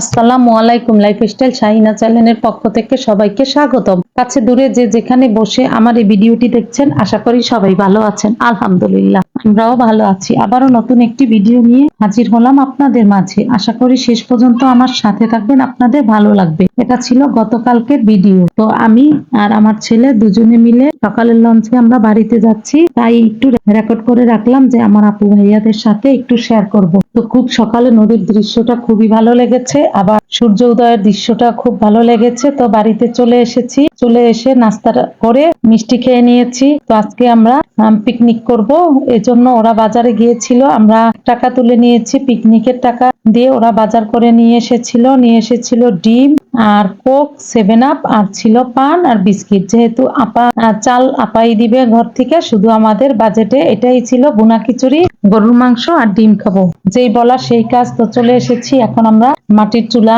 আসসালামু আলাইকুম লাইফস্টাইল শাহিনা চ্যানেলের পক্ষ থেকে সবাইকে স্বাগতম। কাছে দূরে যে যেখানে বসে আমার এই ভিডিওটি দেখছেন, আশা করি সবাই ভালো আছেন। আলহামদুলিল্লাহ। আমরাও ভালো আছি। আবারও নতুন একটি ভিডিও নিয়ে হাজির হলাম আপনাদের মাঝে। আশা করি শেষ পর্যন্ত আমার সাথে থাকবেন, আপনাদের ভালো লাগবে। এটা ছিল গতকালকের ভিডিও তো আমি আর আমার ছেলে দুজনে মিলে সকালের লঞ্চে আমরা বাড়িতে যাচ্ছি। তাই একটু রেকর্ড করে রাখলাম যে আমার আপু ভাইয়াদের সাথে একটু শেয়ার করব। তো খুব সকালে নদীর দৃশ্যটা খুবই ভালো লেগেছে। আবার সূর্য উদয়ের দৃশ্যটা খুব ভালো লেগেছে। তো বাড়িতে চলে এসেছি। চলে এসে নাস্তা করে মিষ্টি খেয়ে নিয়েছি। তো আজকে আমরা পিকনিক করব। এজন্য ওরা বাজারে গিয়েছিল। আমরা টাকা তুলে নিয়েছি, পিকনিকের টাকা দিয়ে ওরা বাজার করে নিয়ে এসেছিল। নিয়ে এসেছিল ডিম আর কোক সেভেন আপ আর ছিল পান আর বিস্কিট। যেহেতু আপা চাল আপাই দিবে ঘর থেকে, শুধু আমাদের বাজেটে এটাই ছিল বুনা খিচুড়ি, গরুর মাংস আর ডিম খাব। যেই বলা সেই কাজ তো চলে এসেছি। এখন আমরা মাটির চুলা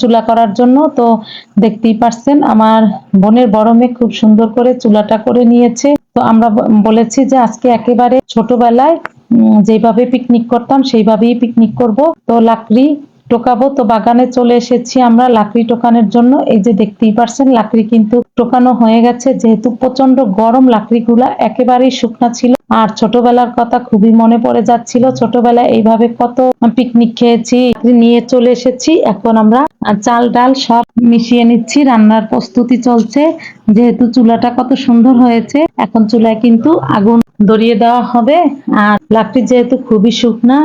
চুলা করার জন্য। তো দেখতেই পারছেন, আমার বোনের বড় মেয়ে খুব সুন্দর করে চুলাটা করে নিয়েছে। তো আমরা বলেছি যে আজকে একেবারে ছোটবেলায় যেভাবে পিকনিক করতাম, সেইভাবেই পিকনিক করব। তো লাকড়ি টোকাবো। তো বাগানে চলে এসেছি আমরা লাকড়ি টোকানোর জন্য। এই যে দেখতেই পারছেন, লাকড়ি কিন্তু টোকানো হয়ে গেছে। যেহেতু প্রচণ্ড গরম, লাকড়িগুলা একেবারেই শুকনা ছিল। আর ছোটবেলার কথা খুবই মনে পড়ে যাচ্ছিল। ছোটবেলায় এইভাবে কত পিকনিক খেয়েছি নিয়ে চলে এসেছি। এখন আমরা চাল ডাল সব মিশিয়ে নিচ্ছি, রান্নার প্রস্তুতি চলছে। যেহেতু চুলাটা কত সুন্দর হয়েছে, এখন চুলায় কিন্তু আগুন ধরিয়ে দেওয়া হবে। আর লাকড়ি যেহেতু খুবই শুকনা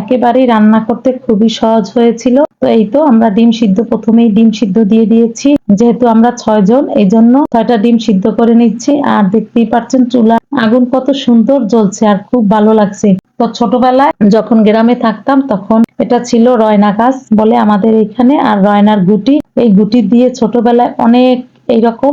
একেবারেই রান্না করতে খুবই সহজ হয়েছিল। তো এই তো আমরা ডিম সিদ্ধ, প্রথমেই ডিম সিদ্ধ দিয়ে দিয়েছি। যেহেতু আমরা ছয় জন এই জন্য ছয়টা ডিম সিদ্ধ করে নিচ্ছি। আর দেখতেই পাচ্ছেন চুলা, আগুন কত সুন্দর জ্বলছে আর খুব ভালো লাগছে। তো ছোটবেলায় যখন গ্রামে থাকতাম, তখন এটা ছিল রয়না গাছ বলে আমাদের এখানে। আর রয়নার গুটি, এই গুটি দিয়ে ছোটবেলায় অনেক এইরকম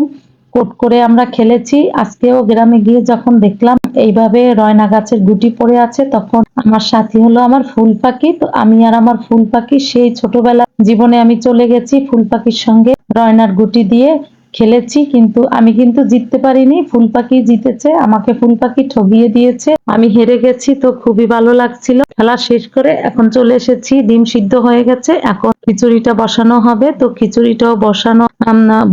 কোট করে আমরা খেলেছি। আজকেও গ্রামে গিয়ে যখন দেখলাম এইভাবে রয়না গাছের গুটি পড়ে আছে, তখন আমার সাথী হলো আমার ফুল পাখি। তো আমি আর আমার ফুল পাখি সেই ছোটবেলা জীবনে আমি চলে গেছি ফুল পাখির সঙ্গে। রয়নার গুটি দিয়ে খেলেছি, কিন্তু আমি কিন্তু জিততে পারিনি। ফুল পাখি জিতেছে, আমাকে ফুল পাখি ঠগিয়ে দিয়েছে। আমি হেরে গেছি তো খুবই ভালো লাগছিল। খেলা শেষ করে এখন চলে এসেছি, ডিম সিদ্ধ হয়ে গেছে, এখন খিচুড়িটা বসানো হবে। তো খিচুড়িটাও বসানো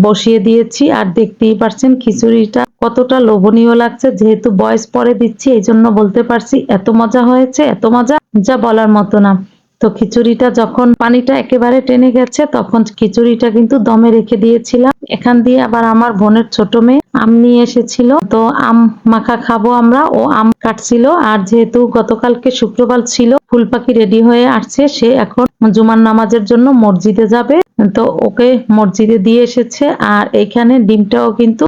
বসিয়ে দিয়েছি। আর দেখতেই পারছেন খিচুড়িটা কতটা লোভনীয় লাগছে। যেহেতু বয়স পরে দিচ্ছি এই জন্য বলতে পারছি, এত মজা হয়েছে, এত মজা, যা বলার মতো না। তো খিচুড়িটা যখন পানিটা একেবারে টেনে গেছে, তখন খিচুড়িটা কিন্তু দমে রেখে দিয়েছিলাম। এখান দিয়ে আবার আমার বোনের ছোট মেয়ে আম নিয়ে এসেছিল। তো আম মাখা খাব আমরা। ও আম কাটছিল। আর যেহেতু গতকালকে শুক্রবার ছিল, ফুল পাখি রেডি হয়ে আসছে। সে এখন জুমার নামাজের জন্য মসজিদে যাবে। তো ওকে মসজিদে দিয়ে এসেছে। আর এখানে ডিমটাও কিন্তু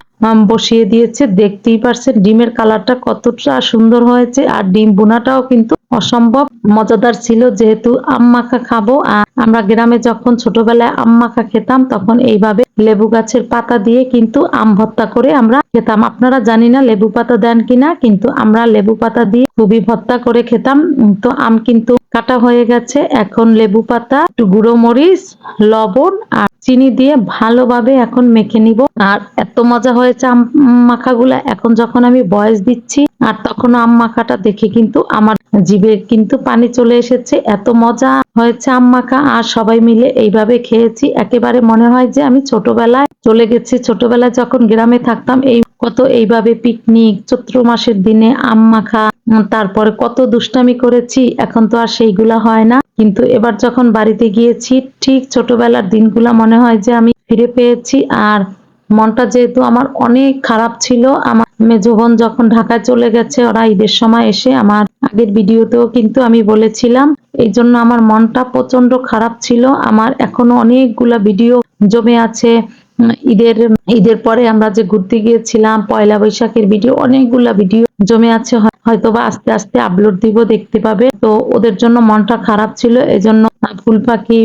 বসিয়ে দিয়েছে, দেখতেই পারছেন ডিমের কালারটা কতটা সুন্দর হয়েছে। আর ডিম বোনাটাও কিন্তু অসম্ভব মজাদার ছিল, যেহেতু মাখা খাব। আমরা গ্রামে যখন ছোটবেলায় মাখা খেতাম, তখন এইভাবে লেবু গাছের পাতা দিয়ে কিন্তু আম ভর্তা করে আমরা খেতাম। আপনারা জানি না লেবু পাতা দেন কিনা, কিন্তু আমরা লেবু পাতা দিয়ে খুবই ভর্তা করে খেতাম। তো আম কিন্তু কাটা হয়ে গেছে। এখন লেবু পাতা, একটু গুঁড়ো মরিচ, লবণ আর চিনি দিয়ে ভালোভাবে এখন মেখে নিব। আর এত মজা হয়েছে আম মাখাগুলা। এখন যখন আমি বয়স দিচ্ছি, আর তখন আম মাখাটা দেখে কিন্তু আমার জিভে কিন্তু পানি চলে এসেছে। এত মজা হয়েছে আম মাখা। আর সবাই মিলে এইভাবে খেয়েছি। একেবারে মনে হয় যে আমি ছোটবেলায় চলে গেছি। ছোটবেলায় যখন গ্রামে থাকতাম, এই কত এইভাবে পিকনিক, চৈত্র মাসের দিনে আম মাখা তারপরে কত দুষ্টামি করেছি, এখন তো আর সেইগুলা হয় না। কিন্তু এবার যখন বাড়িতে গিয়েছি, ঠিক ছোটবেলার দিনগুলা মনে হয় যে আমি ফিরে পেয়েছি। আর মনটা যেহেতু আমার অনেক খারাপ ছিল, আমার মেজো বোন যখন ঢাকায় চলে গেছে, ওরা ঈদের সময় এসে আমার আগের ভিডিওতেও কিন্তু আমি বলেছিলাম, এই জন্য আমার মনটা প্রচণ্ড খারাপ ছিল। আমার এখনও অনেকগুলা ভিডিও জমে আছে। ঈদের ঈদের পরে আমরা যে ঘুরতে গিয়েছিলাম, পয়লা বৈশাখের ভিডিও অনেকগুলা ভিডিও জমে আছে। হয়- হয়তোবা আস্তে আস্তে আপলোড দিব, দেখতে পাবে। তো ওদের জন্য মনটা খারাপ ছিল, এজন্য ফুল পাখি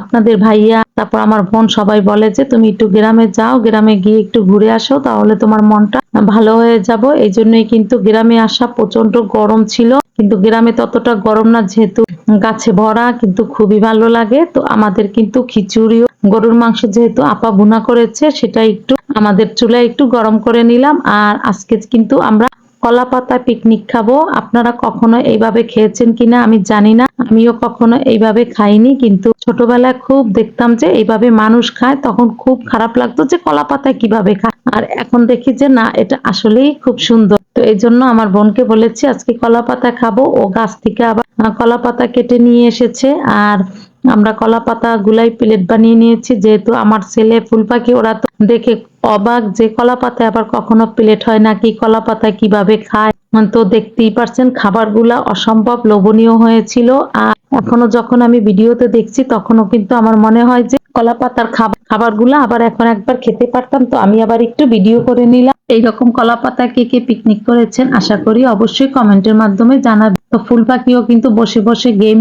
আপনাদের ভাইয়া, তারপর আমার বোন সবাই বলে যে, তুমি একটু গ্রামে যাও, গ্রামে গিয়ে একটু ঘুরে আসো, তাহলে তোমার মনটা ভালো হয়ে যাব। এই জন্যই কিন্তু গ্রামে আসা প্রচণ্ড গরম ছিল। কিন্তু গ্রামে ততটা গরম না, যেহেতু গাছে ভরা, কিন্তু খুবই ভালো লাগে। তো আমাদের কিন্তু খিচুড়িও, গরুর মাংস যেহেতু আপা ভুনা করেছে, সেটা একটু আমাদের চুলায় একটু গরম করে নিলাম। আর আজকে কিন্তু আমরা কলা পাতায় পিকনিক খাব। আপনারা কখনো এইভাবে খেয়েছেন কিনা আমি জানি না। আমিও কখনো এইভাবে খাইনি, কিন্তু ছোটবেলায় খুব দেখতাম যে এইভাবে মানুষ খায়, তখন খুব খারাপ লাগতো যে কলা পাতায় কীভাবে খায়। আর এখন দেখি যে না, এটা আসলেই খুব সুন্দর। এই জন্য আমার বোনকে বলেছি, আজকে কলা পাতা খাব। ও গাছ থেকে আবার কলা পাতা কেটে নিয়ে এসেছে। আর আমরা কলা পাতা গুলাই প্লেট বানিয়ে নিয়েছি। যেহেতু আমার ছেলে ফুল পাখি ওরা তো দেখে অবাক যে কলা পাতা আবার কখনো প্লেট হয় নাকি কলা পাতা কীভাবে খায়। তো দেখতেই পারছেন, খাবারগুলা অসম্ভব লোভনীয় হয়েছিল। আর এখনও যখন আমি ভিডিওতে দেখছি, তখনও কিন্তু আমার মনে হয় যে কলা পাতার খাবার, খাবারগুলো আবার এখন একবার খেতে পারতাম। তো আমি আবার একটু ভিডিও করে নিলাম। এইরকম কলা পাতা কে কে পিকনিক করেছেন, আশা করি অবশ্যই কমেন্টের মাধ্যমে জানাবেন। তো ফুল পাখিও কিন্তু বসে বসে গেম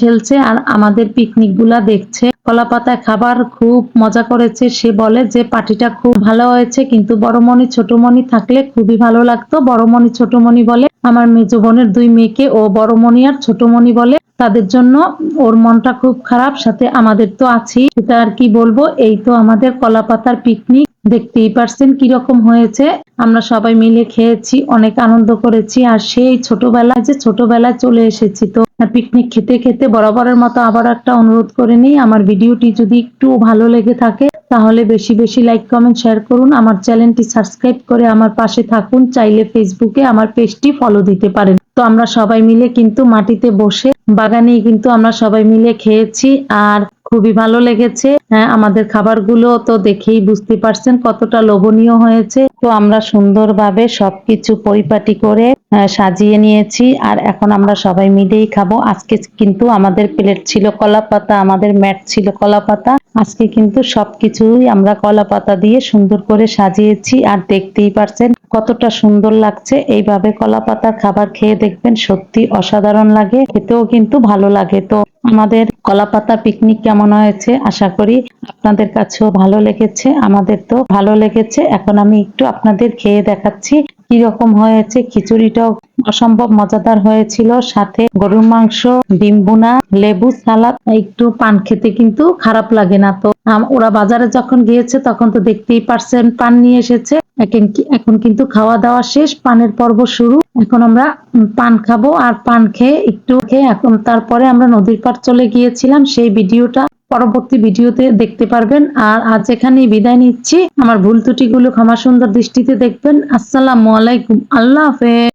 খেলছে আর আমাদের পিকনিকগুলা দেখছে। কলা পাতায় খাবার খুব মজা করেছে। সে বলে যে, পার্টিটা খুব ভালো হয়েছে, কিন্তু বড়মণি, ছোটমণি থাকলে খুবই ভালো লাগতো। বড়মণি, ছোটমণি বলে, আমার মেজ বোনের দুই মেয়েকে ও বড়মণি আর ছোটমণি বলে, তাদের জন্য ওর মনটা খুব খারাপ, সাথে আমাদের তো আছেই। সেটা আর কি বলব? এই তো আমাদের কলা পাতার পিকনিক। দেখতেই পারছেন কীরকম হয়েছে। আমরা সবাই মিলে খেয়েছি, অনেক আনন্দ করেছি। আর সেই ছোটবেলায় যে ছোটবেলায় চলে এসেছি তো পিকনিক খেতে খেতে বরাবরের মতো আবার একটা অনুরোধ করে নিই, আমার ভিডিওটি যদি একটু ভালো লেগে থাকে তাহলে বেশি বেশি লাইক কমেন্ট শেয়ার করুন। আমার চ্যানেলটি সাবস্ক্রাইব করে আমার পাশে থাকুন। চাইলে ফেসবুকে আমার পেজটি ফলো দিতে পারেন। তো আমরা সবাই মিলে কিন্তু মাটিতে বসে বাগানেই কিন্তু আমরা সবাই মিলে খেয়েছি। আর খুবই ভালো লেগেছে। হ্যাঁ আমাদের খাবারগুলো তো দেখেই বুঝতে পারছেন কতটা লোভনীয় হয়েছে। তো আমরা সুন্দরভাবে সবকিছু পরিপাটি করে আহ, সাজিয়ে নিয়েছি আর এখন আমরা সবাই মিলেই খাব। আজকে কিন্তু আমাদের প্লেট ছিল কলা পাতা আমাদের ম্যাট ছিল কলা পাতা আজকে কিন্তু সবকিছুই আমরা কলা পাতা দিয়ে সুন্দর করে সাজিয়েছি আর দেখতেই পারছেন কতটা সুন্দর লাগছে। এইভাবে কলা পাতার খাবার খেয়ে দেখবেন সত্যি অসাধারণ লাগে খেতেও কিন্তু ভালো লাগে। তো আমাদের কলাপাতা পিকনিক কেমন হয়েছে? আশা করি আপনাদের কাছেও ভালো লেগেছে। আমাদের তো ভালো লেগেছে। এখন আমি একটু আপনাদের খেয়ে দেখাচ্ছি কীরকম হয়েছে। খিচুড়িটাও অসম্ভব মজাদার হয়েছিল। সাথে গরুর মাংস, ডিম লেবু সালাদ। একটু পান খেতে কিন্তু খারাপ লাগে না তো। ওরা বাজারে যখন গিয়েছে তখন তো দেখতেই পারছেন, পান নিয়ে এসেছে। কি- এখন কিন্তু খাওয়া দাওয়া শেষ, পানের পর্ব শুরু। এখন আমরা পান খাব আর পান খেয়ে একটু খেয়ে এখন তারপরে আমরা নদীর পাড় চলে গিয়েছিলাম, সেই ভিডিওটা পরবর্তী ভিডিওতে দেখতে পারবেন। আর আজ এখানেই বিদায় নিচ্ছি। আমার ভুল ত্রুটিগুলো ক্ষমা সুন্দর দৃষ্টিতে দেখবেন। আসসালামু আলাইকুম। আল্লাহ হাফেজ।